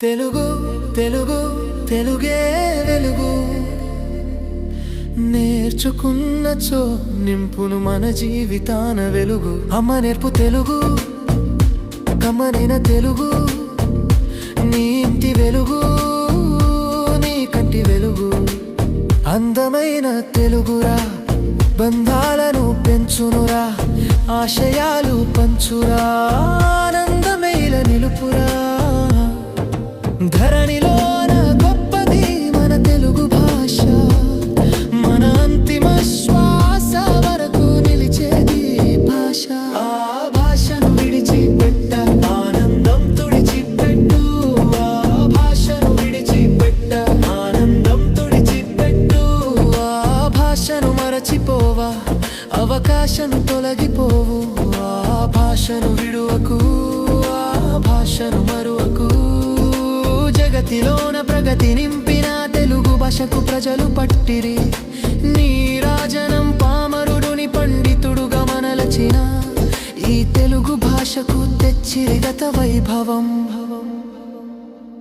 తెలుగు తెలుగు తెలుగే వెలుగు. నేర్చుకున్నచో నింపును మన జీవితాన వెలుగు. అమ్మ నేర్పు తెలుగు కమ్మనైన తెలుగు. నీ ఇంటి వెలుగు నీ కంటి వెలుగు. అందమైన తెలుగురా బంధాలను పెంచునురా. ఆశయాలు పంచురా ఆనందమేల నిలుపురా. ధరణిలోన గొప్పది మన తెలుగు భాష. మన అంతిమ శ్వాస వరకు నిలిచేది భాష. ఆ భాషను విడిచిపెట్ట ఆనందం తుడిచిపెట్టు. ఆ భాషను విడిచిపెట్ట ఆనందం తుడిచిపెట్టు. ఆ భాషను మరచిపోవా అవకాశం తొలగిపోవు. ఆ భాషను విడువకు జగతిలోన ప్రగతి నింపిన తెలుగు భాషకు ప్రజలు పట్టిరి. నీ రాజనం పామరుడుని పండితుడుగా మనలచిన ఈ తెలుగు భాషకు తెచ్చిరి గత వైభవం.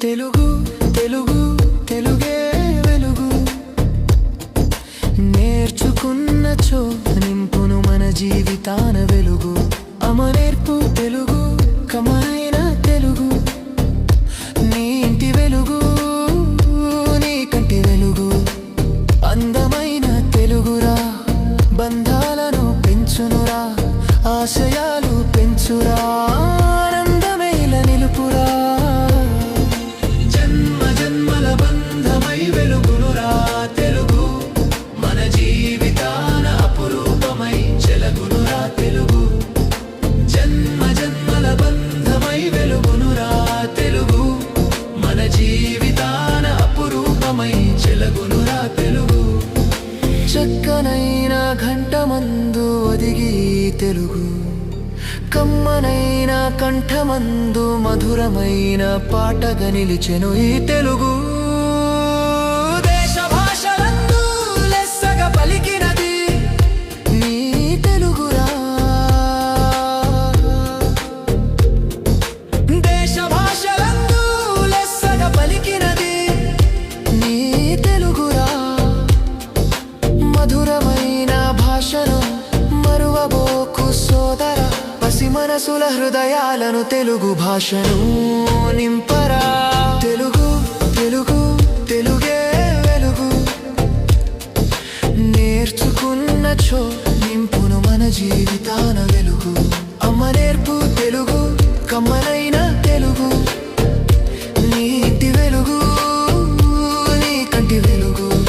తెలుగు తెలుగు తెలుగే వెలుగు. నేర్చుకున్న చో నింపును మన జీవితాన వెలుగు. అమరే చక్కనైన ఘంటమందు ఒదిగి తెలుగు. కమ్మనైన కంఠమందు మధురమైన పాటగా నిలిచెను ఈ తెలుగు. మనసుల హృదయాలను తెలుగు భాషను నింపరా. తెలుగు తెలుగు తెలుగే వెలుగు. నేర్చుకున్నచో నింపును మన జీవితాన వెలుగు. అమ్మ నేర్పు తెలుగు కమ్మనైన తెలుగు. నీటి వెలుగు నీ కంటి వెలుగు.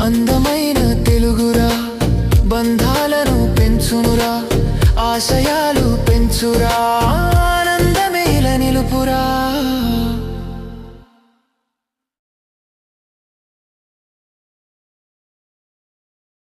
అందమైన తెలుగురా బంధాలను పెంచునురా. ఆశయాలు చూపించురా